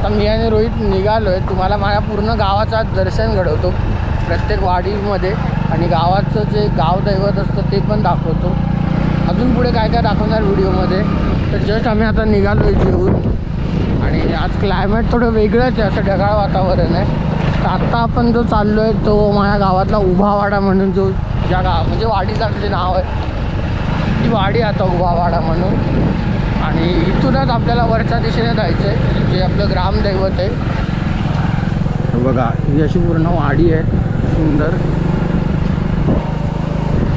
आता मी आणि रोहित निघालो आहे तुम्हाला माझ्या पूर्ण गावाचा दर्शन घडवतो. प्रत्येक वाडीमध्ये आणि गावाचं जे गाव दैवत असतं ते पण दाखवतो. अजून पुढे काय काय दाखवणार व्हिडिओमध्ये? तर जस्ट आम्ही आता निघालो आहे जेवून. आणि आज क्लायमेट थोडं वेगळंच आहे असं ढगाळ वातावरण आहे. तर आत्ता आपण जो चाललो आहे तो माझ्या गावातला उभावाडा म्हणून जो ज्या गाव म्हणजे वाडीचं जे नाव आहे. ती वाडी आता उभावाडा म्हणून. आणि इथूनच आपल्याला वरच्या दिशेने जायचं आहे जे आपलं ग्रामदैवत आहे. बघा ही अशी पूर्ण वाडी आहे सुंदर.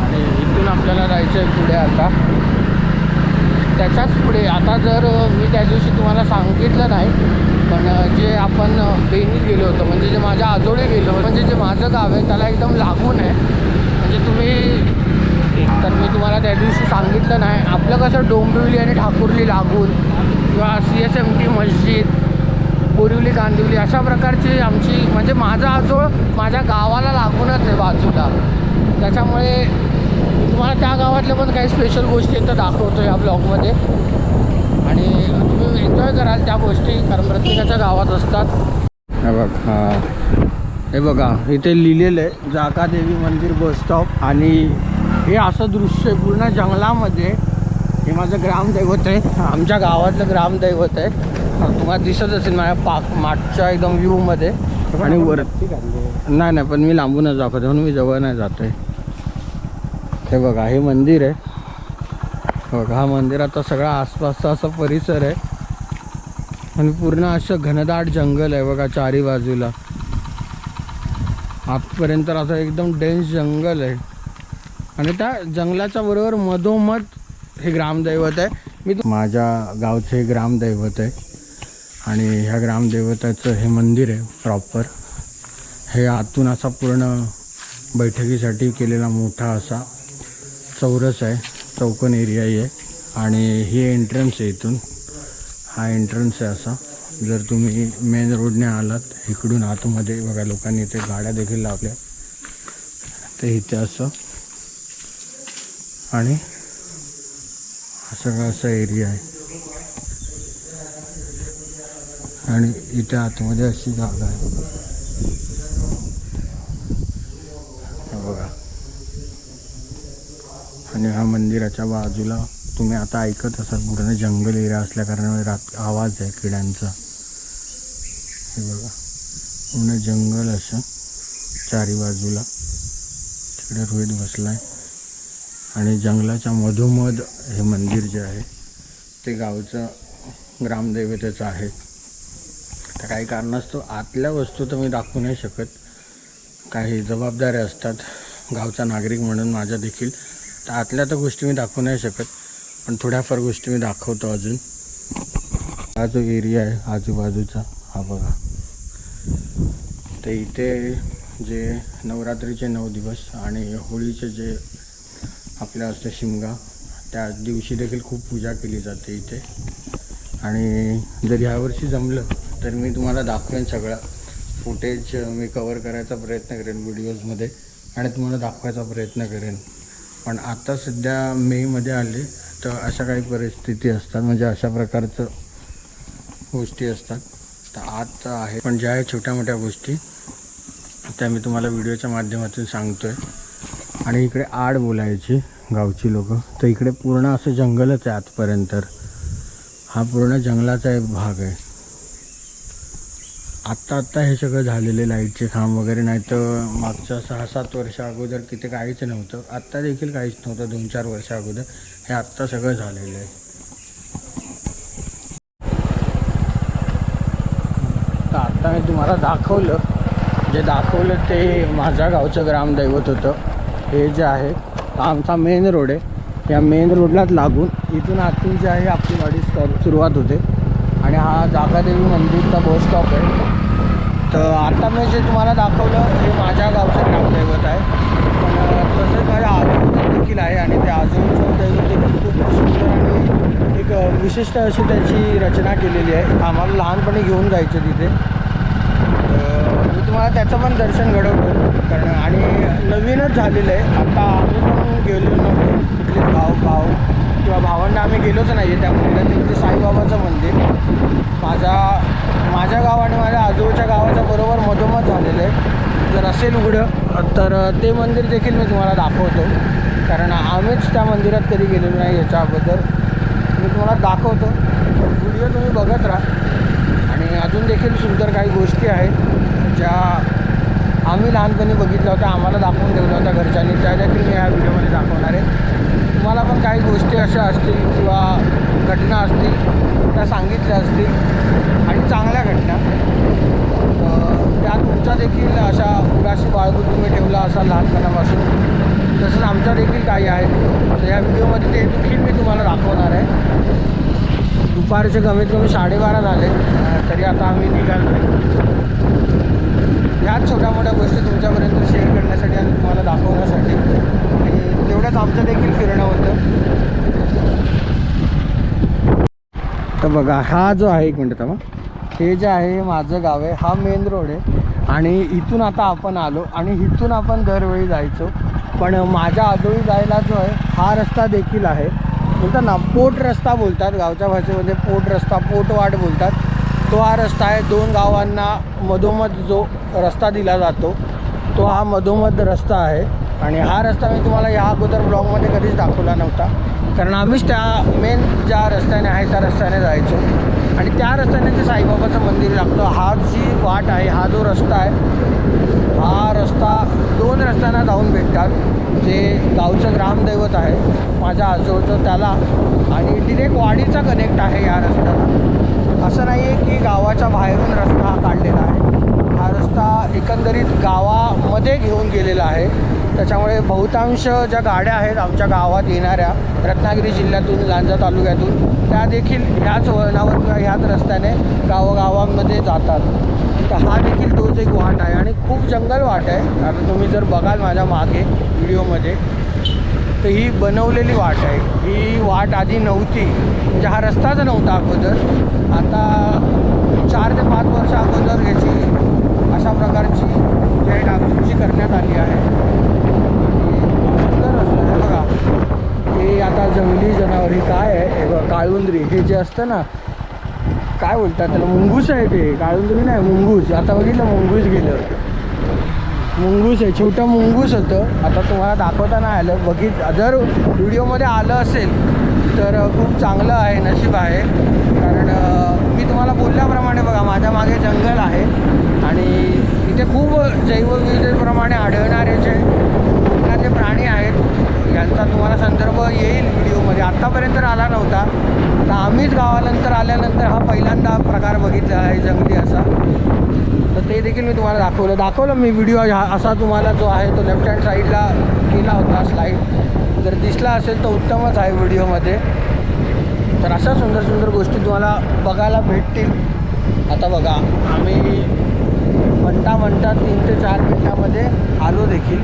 आणि इथून आपल्याला जायचं आहे पुढे आता. त्याच्याच पुढे आता जर मी त्या दिवशी तुम्हाला सांगितलं नाही पण जे आपण बेनीत गेलो होतो म्हणजे जे माझ्या आजोळी गेलो म्हणजे जे माझं गाव आहे त्याला एकदम लागून आहे. म्हणजे तुम्ही तर मी तुम्हाला त्या दिवशी सांगितलं नाही. आपलं कसं डोंबिवली आणि ठाकुर्ली लागून किंवा सी एस एम टी मस्जिद बोरिवली कांदिवली अशा प्रकारची आमची म्हणजे माझा आजोळ माझ्या गावाला लागूनच आहे बाजूला. त्याच्यामुळे तुम्हाला त्या गावातल्या पण काही स्पेशल गोष्टी तर दाखवतो या ब्लॉगमध्ये आणि तुम्ही एन्जॉय कराल त्या गोष्टी कारण प्रत्येकाच्या गावात असतात. हे बघ. हां हे बघा इथे लिहिलेलं आहे जाकादेवी मंदिर बस स्टॉप आणि हे असं दृश्य आहे पूर्ण जंगलामध्ये. हे माझं ग्रामदैवत आहे. आमच्या गावातलं ग्रामदैवत आहे. तुम्हाला दिसत असेल माझ्या पाक मागच्या एकदम व्ह्यूमध्ये आणि वर नाही नाही पण मी लांबूनच दाखवतो म्हणून मी जवळ नाही जात आहे हे बघा हे मंदिर आहे. बघा हा मंदिराचा सगळा आसपासचा असा परिसर आहे. आणि पूर्ण असं घनदाट जंगल आहे बघा चारी बाजूला. आतपर्यंत असं एकदम डेन्स जंगल आहे. आणि त्या जंगलाच्या बरोबर मधोमध हे ग्रामदैवत आहे. मी माझ्या गावचे हे ग्रामदैवत आहे. आणि ह्या ग्रामदैवताचं हे मंदिर आहे प्रॉपर हे आतून असा पूर्ण बैठकीसाठी केलेला मोठा असा चौरस आहे चौकन एरिया आहे. आणि ही एंट्रन्स आहे इथून. हा एंट्रन्स आहे असा. जर तुम्ही मेन रोडने आलात इकडून आतमध्ये बघा लोकांनी इथे गाड्या देखील लावल्या. ते इथे असं आणि हा सगळा असा एरिया आहे. आणि इथे आतमध्ये अशी जागा आहे. बघा. आणि हा मंदिराच्या बाजूला तुम्ही आता ऐकत असाल पूर्ण जंगल एरिया असल्याकारणामुळे रात आवाज आहे किड्यांचा. हे बघा. पूर्ण जंगल असं चारी बाजूला. तिकडे रोहित बसला आहे आणि जंगलाच्या मधोमध हे मंदिर जे आहे ते गावचं ग्रामदेवतेचं आहे. तर काही कारणास्तव आतल्या वस्तू तर मी दाखवू नाही शकत. काही जबाबदाऱ्या असतात गावचा नागरिक म्हणून माझ्या देखील. तर आतल्या तर गोष्टी मी दाखवू नाही शकत पण थोड्याफार गोष्टी मी दाखवतो अजून. हा जो एरिया आहे आजूबाजूचा हा बघा. तर इथे जे नवरात्रीचे नऊ दिवस आणि होळीचे जे आपल्या असतं शिमगा त्या दिवशी देखील खूप पूजा केली जाते इथे. आणि जर ह्यावर्षी जमलं तर मी तुम्हाला दाखवेन सगळं. फुटेज मी कवर करायचा प्रयत्न करेन व्हिडिओजमध्ये आणि तुम्हाला दाखवायचा प्रयत्न करेन. पण आता सध्या मेमध्ये आले तर अशा काही परिस्थिती असतात. म्हणजे अशा प्रकारचं गोष्टी असतात. तर आत आहे. पण ज्या आहे छोट्या मोठ्या गोष्टी त्या मी तुम्हाला व्हिडिओच्या माध्यमातून सांगतो आहे आणि इकडे आड बोलायची गावची लोक. तर इकडे पूर्ण असं जंगलच आहे आजपर्यंत हा पूर्ण जंगलाचा एक भाग आहे. आत्ता आत्ता हे सगळं झालेले लाईटचे खांब वगैरे. नाही तर मागच्या सहा सात वर्ष अगोदर तिथे काहीच नव्हतं. आत्ता देखील काहीच नव्हतं दोन चार वर्ष अगोदर. हे आत्ता सगळं झालेलं आहे. तर आत्ता मी तुम्हाला दाखवलं. जे दाखवलं ते माझ्या गावचं ग्रामदैवत होतं. हे जे आहे आमचा मेन रोड आहे. या मेन रोडलाच लागून इथून आतून जे आहे आपली गाडी सुरुवात होते. आणि हा जागादेवी मंदिरचा बस स्टॉप आहे. तर आता मी जे तुम्हाला दाखवलं हे माझ्या गावचं ग्रामदैवत आहे. पण तसंच माझ्या आजोबाचं देखील आहे. आणि त्या आजोबाचं दैवत देखील खूप सुंदर आणि एक विशिष्ट अशी त्याची रचना केलेली आहे. आम्हाला लहानपणी घेऊन जायचं तिथे. मी तुम्हाला त्याचं पण दर्शन घडवतो कारण. आणि नवीनच झालेलं आहे. आता आम्ही पण गेलो नव्हतो. तिथले भाव भाव किंवा भावांना आम्ही गेलोच नाही आहे त्या मंदिरात. तिथे साईबाबाचं मंदिर. माझा माझ्या गाव आणि माझ्या आजोबाच्या गावाच्या बरोबर मधोमध झालेलं आहे. जर असेल उघडं तर ते मंदिर देखील मी तुम्हाला दाखवतो. कारण आम्हीच त्या मंदिरात कधी गेलेलो नाही याच्या अगोदर. मी तुम्हाला दाखवतो. व्हिडिओ तुम्ही बघत राहा. आणि अजून देखील सुंदर काही गोष्टी आहेत. ज्या आम्ही लहानपणी बघितल्या होत्या आम्हाला दाखवून ठेवल्या होत्या घरच्यांनी त्या देखील मी या व्हिडिओमध्ये दाखवणार आहे. तुम्हाला पण काही गोष्टी अशा असतील किंवा घटना असतील त्या सांगितल्या असतील आणि चांगल्या घटना. त्या तुमच्या देखील अशा उदासी बाळगून तुम्ही ठेवला असाल लहानपणापासून. तसंच आमच्या देखील काही आहेत. तर या व्हिडिओमध्ये ते देखील मी तुम्हाला दाखवणार आहे. दुपारचे कमीत कमी साडेबारा झाले तरी आता आम्ही निघालो आहे ह्याच छोट्या मोठ्या गोष्टी तुमच्यापर्यंत शेअर करण्यासाठी आणि तुम्हाला दाखवण्यासाठी. आणि तेवढ्याच आमचं देखील फिरणं होतं. तर बघा हा जो आहे एक मिनटं मग हे जे आहे माझं गाव आहे हा मेन रोड आहे. आणि इथून आता आपण आलो आणि इथून आपण दरवेळी जायचो. पण माझ्या आजोळी जायला जो आहे हा रस्ता देखील आहे. बोलतात ना पोट रस्ता बोलतात. गावच्या भाषेमध्ये पोट रस्ता पोटवाट बोलतात. तो हा रस्ता आहे. दोन गावांना मधोमध जो रस्ता दिला जातो तो हा मधोमध रस्ता आहे. आणि हा रस्ता मी तुम्हाला या अगोदर ब्लॉगमध्ये कधीच दाखवला नव्हता. कारण आम्हीच त्या मेन ज्या रस्त्याने आहे त्या रस्त्याने जायचो. आणि त्या रस्त्याने ते साईबाबाचं मंदिर लागतं. हा जी वाट आहे हा जो रस्ता आहे हा रस्ता दोन रस्त्यांना जाऊन भेटतात. जे गावचं ग्रामदैवत आहे माझ्या आजोळचं त्याला. आणि डिरेक्ट वाडीचा कनेक्ट आहे या रस्त्याला. असं नाही आहे की गावाच्या बाहेरून रस्ता हा काढलेला आहे. हा रस्ता एकंदरीत गावामध्ये घेऊन गेलेला आहे. त्याच्यामुळे बहुतांश ज्या गाड्या आहेत आमच्या गावात येणाऱ्या रत्नागिरी जिल्ह्यातून लांजा तालुक्यातून त्या देखील ह्याच वळणावर किंवा ह्याच रस्त्याने गावोगावांमध्ये जातात. तर हा देखील तोच एक वाट आहे आणि खूप जंगल वाट आहे. आता तुम्ही जर बघाल माझ्या मागे व्हिडिओमध्ये तर ही बनवलेली वाट आहे. ही वाट आधी नव्हती. म्हणजे हा रस्ताच नव्हता अगोदर. आता चार ते पाच वर्ष अगोदर याची अशा प्रकारची जे डागडुजी करण्यात आली आहे. सुंदर असतं. हे बघा हे आता जंगली जनावर ही काय आहे? बघा काळुंद्री हे जे असतं ना काय बोलतात त्याला? मुंगूस आहे ते. काळुंद्री नाही मुंगूस. आता बघितलं मुंगूस गेलं. मुंगूस आहे. छोटं मुंगूस होतं. आता तुम्हाला दाखवता नाही आलं. बघित जर व्हिडिओमध्ये आलं असेल तर खूप चांगलं आहे नशीब आहे. कारण मी तुम्हाला बोलल्याप्रमाणे बघा माझ्या मागे जंगल आहे आणि इथे खूप जैवविविधतेप्रमाणे आढळणारे जे जे प्राणी आहेत यांचा तुम्हाला संदर्भ येईल व्हिडिओमध्ये. आत्तापर्यंत आला नव्हता तर आम्हीच गावानंतर आल्यानंतर हा पहिल्यांदा प्रकार बघितला आहे जंगली असा. तर ते देखील मी तुम्हाला दाखवलं. दाखवलं मी व्हिडिओ हा असा तुम्हाला जो आहे तो लेफ्ट हँड साईडला केला होता स्लाईड जर दिसला असेल तर उत्तमच आहे व्हिडिओमध्ये. तर अशा सुंदर सुंदर गोष्टी तुम्हाला बघायला भेटतील. आता बघा आम्ही म्हणता म्हणता तीन ते चार मिनटामध्ये आलो देखील.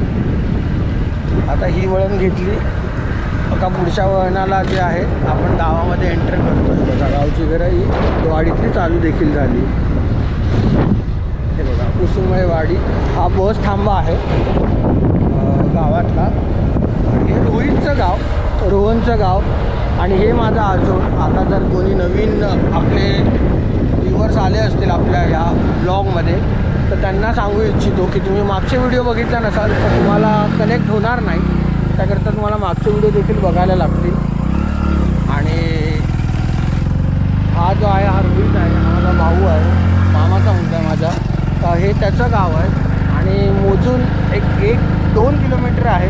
आता ही वळण घेतली. का पुढच्या वळणाला जे आहे आपण गावामध्ये एंटर करतो बघा गावची घरं ही वाडीतली चालू देखील झाली. हे बघा कुसुमळे वाडी. हा बस थांबा आहे गावातला. आणि हे रोहितचं गाव रोहनचं गाव. आणि हे माझं अजून आता जर कोणी नवीन आपले व्ह्युअर्स आले असतील आपल्या ह्या ब्लॉगमध्ये तर त्यांना सांगू इच्छितो की तुम्ही मागचे व्हिडिओ बघितला नसाल तर तुम्हाला कनेक्ट होणार नाही. त्याकरता तुम्हाला मागचे व्हिडिओ देखील बघायला लागतील. आणि हा जो आहे हा रोहित आहे हा माझा भाऊ आहे मामाचा मुलगा आहे माझा. तर हे त्याचं गाव आहे. आणि मोजून एक एक दोन किलोमीटर आहे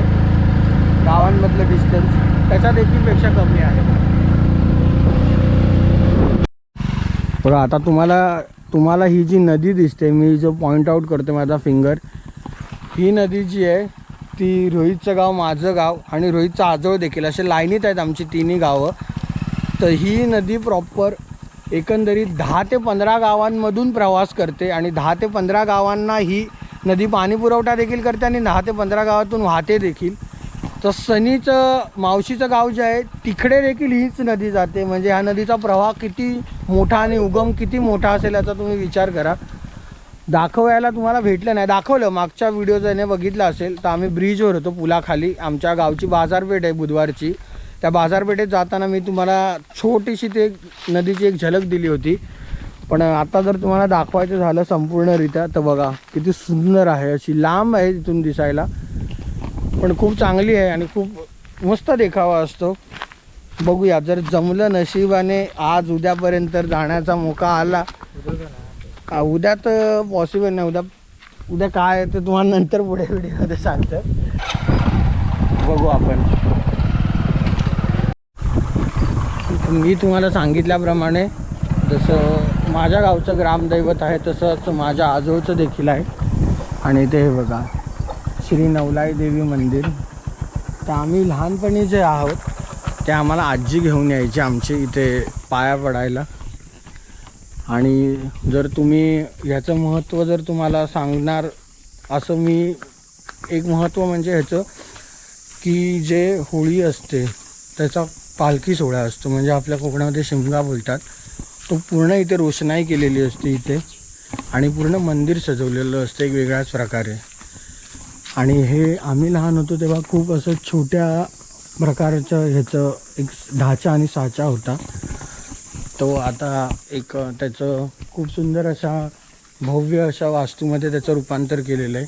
गावांमधलं डिस्टन्स त्याच्या देखीलपेक्षा कमी आहे. बघा आता तुम्हाला तुम्हाला ही जी नदी दिसते मी जो पॉईंट आऊट करते माझा फिंगर ही नदी जी आहे ती रोहितचं गाव माझं गाव आणि रोहितचं आजोळ देखील असे लाईनीत आहेत आमची तिन्ही गावं. तर ही नदी प्रॉपर एकंदरीत दहा ते पंधरा गावांमधून प्रवास करते आणि दहा ते पंधरा गावांना ही नदी पाणी पुरवठा देखील करते आणि दहा ते पंधरा गावातून वाहते देखील. तर सनीचं मावशीचं गाव जे आहे तिकडे देखील हीच नदी जाते. म्हणजे ह्या नदीचा प्रवाह किती मोठा आणि उगम किती मोठा असेल याचा तुम्ही विचार करा. दाखवायला तुम्हाला भेटलं नाही. दाखवलं मागच्या व्हिडिओ ज्याने बघितला असेल तर आम्ही ब्रिजवर होतो पुलाखाली. आमच्या गावची बाजारपेठ आहे बुधवारची. त्या बाजारपेठेत जाताना मी तुम्हाला छोटीशी ते नदीची एक झलक दिली होती. पण आता जर तुम्हाला दाखवायचं झालं संपूर्णरित्या तर बघा किती सुंदर आहे. अशी लांब आहे तिथून दिसायला. पण खूप चांगली आहे आणि खूप मस्त देखावा असतो. बघूया जर जमलं नशिबाने आज उद्यापर्यंत तर जाण्याचा मोका आला. उद्या तर पॉसिबल नाही. उद्या उद्या काय आहे ते तुम्हाला नंतर पुढे व्हिडिओमध्ये सांगतं. बघू आपण. मी तुम्हाला सांगितल्याप्रमाणे जसं माझ्या गावचं ग्रामदैवत आहे तसंच माझ्या आजोळचं देखील आहे. आणि ते हे बघा. श्री नवलाई देवी मंदिर. तर आम्ही लहानपणी जे आहोत ते आम्हाला आजी घेऊन यायची आमची इथे पाया पडायला. आणि जर तुम्ही ह्याचं महत्त्व जर तुम्हाला सांगणार असं मी एक महत्त्व म्हणजे ह्याचं की जे होळी असते त्याचा पालखी सोहळा असतो. म्हणजे आपल्या कोकणामध्ये शिमगा बोलतात. तो पूर्ण इथे रोषणाई केलेली असते इथे. आणि पूर्ण मंदिर सजवलेलं असतं एक वेगळ्याच प्रकारे. आणि हे आम्ही लहान होतो तेव्हा खूप असं छोट्या प्रकारचं ह्याचं एक ढाचा आणि साचा होता. तो आता एक त्याचं खूप सुंदर अशा भव्य अशा वास्तूमध्ये त्याचं रूपांतर केलेलं आहे.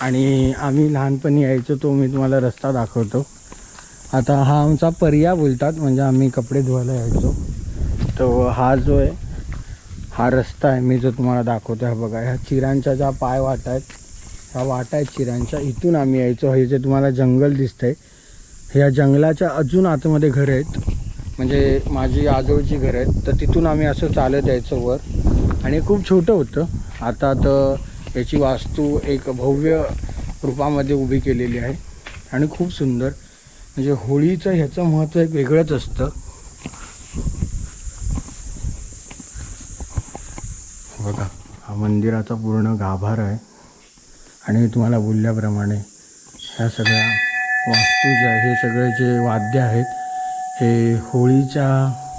आणि आम्ही लहानपणी यायचो तो मी तुम्हाला रस्ता दाखवतो. आता हा आमचा पर्या बोलतात म्हणजे आम्ही कपडे धुवायला यायचो. तो हा जो आहे हा रस्ता आहे मी जो तुम्हाला दाखवतो हा बघा ह्या चिरांच्या ज्या पाय वाट आहेत हा वाटा आहे चिरांचा इथून आम्ही यायचो. हे जे तुम्हाला जंगल दिसतंय ह्या जंगलाच्या अजून आतमध्ये घरं आहेत. म्हणजे माझी आजोळची घरं आहेत. तर तिथून आम्ही असं चालत यायचो वर. आणि खूप छोटं होतं. आता तर याची वास्तू एक भव्य रूपामध्ये उभी केलेली आहे. आणि खूप सुंदर. म्हणजे होळीचं ह्याचं महत्त्व एक वेगळंच असतं. बघा हा मंदिराचा पूर्ण गाभारा आहे. आणि मी तुम्हाला बोलल्याप्रमाणे ह्या सगळ्या वास्तू ज्या हे सगळे जे वाद्य आहेत हे होळीच्या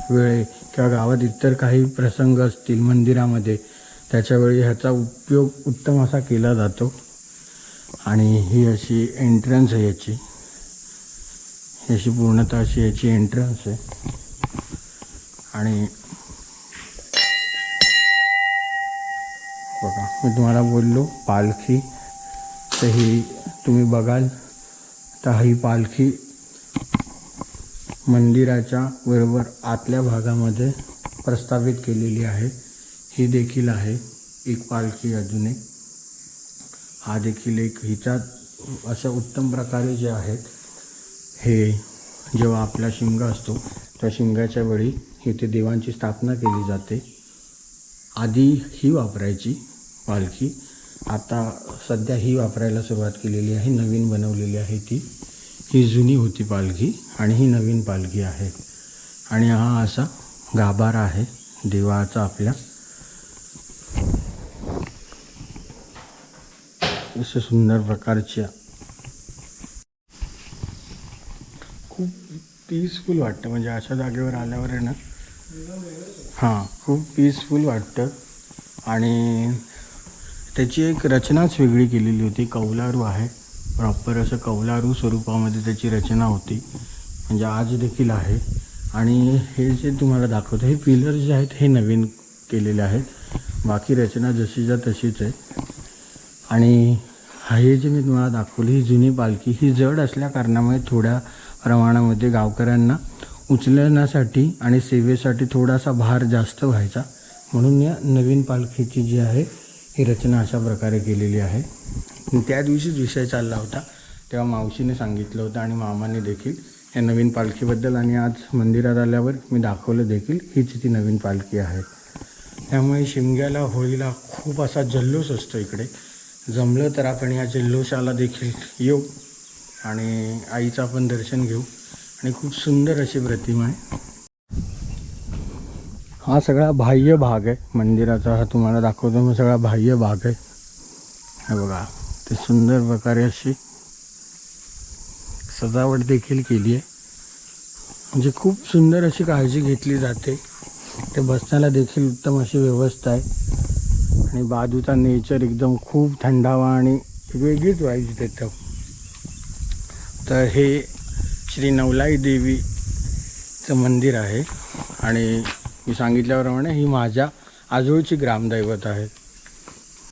वेळे किंवा गावात इतर काही प्रसंग असतील मंदिरामध्ये त्याच्यावेळी ह्याचा उपयोग उत्तम असा केला जातो. आणि ही अशी एंट्रन्स आहे याची. ही अशी पूर्णतः अशी याची एंट्रन्स आहे. आणि बघा मी तुम्हाला बोललो पालखी तर ही तुम्ही बघाल. तर ही पालखी मंदिराच्या बरोबर आतल्या भागामध्ये प्रस्थापित केलेली आहे. ही देखील आहे एक पालखी अजून एक हा देखील एक हिचा अशा उत्तम प्रकारे जे आहेत हे जेव्हा आपला शिमगा असतो त्या शिमग्याच्या वेळी इथे देवांची स्थापना केली जाते. आधी ही वापरायची पालखी. आता सध्या ही वापरायला सुरुवात केलेली आहे नवीन बनवलेली आहे ती. ही जुनी होती पालखी आणि ही नवीन पालखी आहे. आणि हा असा गाभारा आहे देवाचा आपल्या. अशा सुंदर प्रकारच्या. खूप पीसफुल वाटतं म्हणजे अशा जागेवर आल्यावर आहे ना. हां खूप पीसफुल वाटतं. आणि त्याची एक रचनाच वेगळी केलेली होती. कौलारू आहे. प्रॉपर असं कौलारू स्वरूपामध्ये त्याची रचना होती. म्हणजे आज देखील आहे. आणि हे जे तुम्हाला दाखवतं हे पिलर जे आहेत हे नवीन केलेले आहेत. बाकी रचना जशीच्या तशीच आहे. आणि हे जे मी तुम्हाला दाखवली ही जुनी पालखी ही जड असल्या कारणामुळे थोड्या प्रमाणामध्ये गावकऱ्यांना उचलण्यासाठी आणि सेवेसाठी थोडासा भार जास्त व्हायचा. म्हणून या नवीन पालखीची जी आहे ही रचना अशा प्रकारे केलेली आहे. त्या दिवशीच विषय चालला होता. तेव्हा मावशीने सांगितलं होतं आणि मामाने देखील या नवीन पालखीबद्दल आणि आज मंदिरात आल्यावर मी दाखवलं देखील हीच ती नवीन पालखी आहे. त्यामुळे शिमग्याला होळीला खूप असा जल्लोष असतो इकडे. जमलं तर आपण या जल्लोषाला देखील येऊ आणि आईचं आपण दर्शन घेऊ. आणि खूप सुंदर अशी प्रतिमा आहे. हा सगळा बाह्य भाग आहे. मंदिराचा हा तुम्हाला दाखवतो मग सगळा बाह्य भाग आहे. हे बघा ते सुंदर प्रकारे अशी सजावट देखील केली आहे. म्हणजे खूप सुंदर अशी काळजी घेतली जाते. ते बसण्याला देखील उत्तम अशी व्यवस्था आहे. आणि बाजूचा नेचर एकदम खूप थंडावा आणि वेगळीच वाईज देतं. तर हे श्री नवलाई देवीचं मंदिर आहे. आणि मी सांगितल्याप्रमाणे ही माझ्या आजोळची ग्रामदैवत आहेत.